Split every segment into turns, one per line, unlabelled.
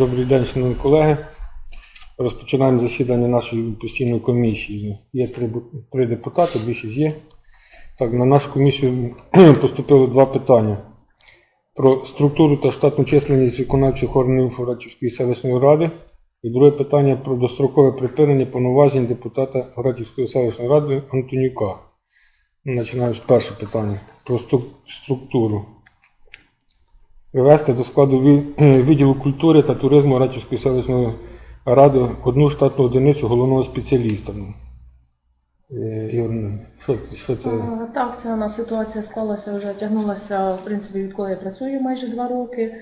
Добрий день, шановні колеги. Розпочинаємо засідання нашої постійної комісії. Є три, три депутати, більшість є. Так, на нашу комісію поступило два питання. Про структуру та штатну численність виконавчих органів Горатівської селищної ради. І друге питання про дострокове припинення повноважень депутата Горатівської селищної ради Антонюка. Починаємо з першого питання про структуру. Привести до складу відділу культури та туризму Ратівської селищної ради одну штатну одиницю головного спеціаліста. Е, Ігор, ну, що, що це?
Так, це у ситуація сталася вже тягнулася, в принципі, відколи я працюю майже два роки.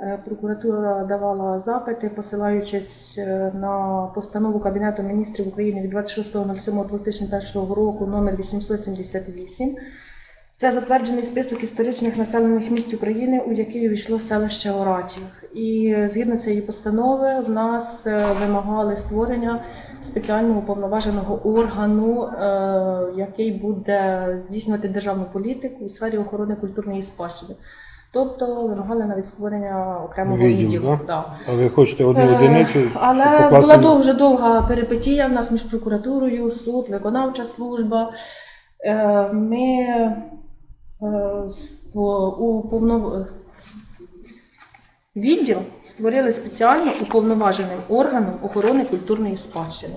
Е, Прокуратура давала запити, посилаючись е, на постанову Кабінету міністрів України від 26.07.2001 року номер 878. Це затверджений список історичних населених місць України, у який увійшло селище Оратів. І е, згідно цієї постанови в нас е, вимагали створення спеціального уповноваженого органу, е, який буде здійснювати державну політику у сфері охорони культурної спадщини. Тобто вимагали навіть створення окремого
Відділу,
відділу.
да?
да.
А ви хочете одну одиницю?
Але
покласти
була дуже довга перипетія в нас між прокуратурою, суд, виконавча служба. Е, Ми у повно... відділ створили спеціально уповноваженим органом охорони культурної спадщини.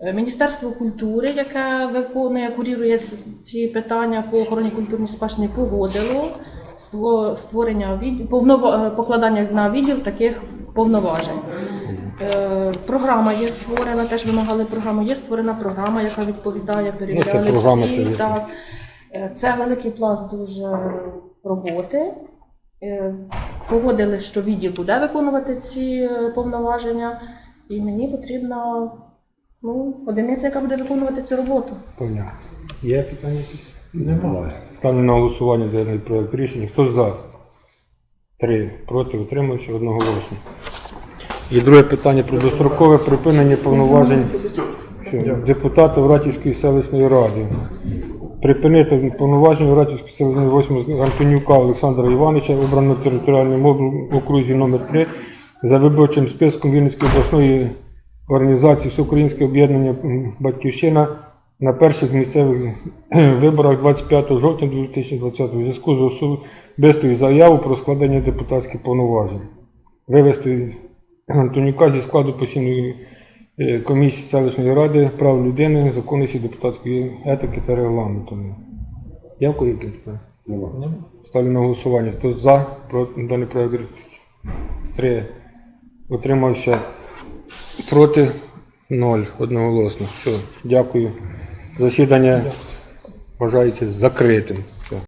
Е, Міністерство культури, яке виконує, курірує ці- питання по охороні культурної спадщини, погодило створення відділ, повнова- е, покладання на відділ таких повноважень. Е, Програма є створена, теж вимагали програму. Є створена програма, яка відповідає, перевіряли
Ну, програма,
всі.
Це.
Е, Це великий пласт дуже роботи. Е, Погодили, що відділ буде виконувати ці е, повноваження, і мені потрібна ну, одиниця, яка буде виконувати цю роботу.
Понятно. Є питання?
Немає.
Ставлю на голосування даний проект рішення. Хто за? Три. Проти утримався одноголосно. І друге питання про дострокове припинення повноважень депутата Вратівської селищної ради. Припинити повноваження Вратівської селищної 8 Антонюка Олександра Івановича, обрано територіальному окрузі номер 3 за виборчим списком Вінницької обласної організації Всеукраїнське об'єднання Батьківщина на перших місцевих виборах 25 жовтня 2020 у зв'язку з особистою заявою про складення депутатських повноважень. Вивести Антонюка зі складу постійної комісії селищної ради прав людини, законності депутатської етики та регламенту. Дякую, які питання?
Немає.
Ставлю на голосування. Хто за проти даний проект? Три. Утримався проти ноль. Одноголосно. Все, дякую. Засідання вважається закритим. Все.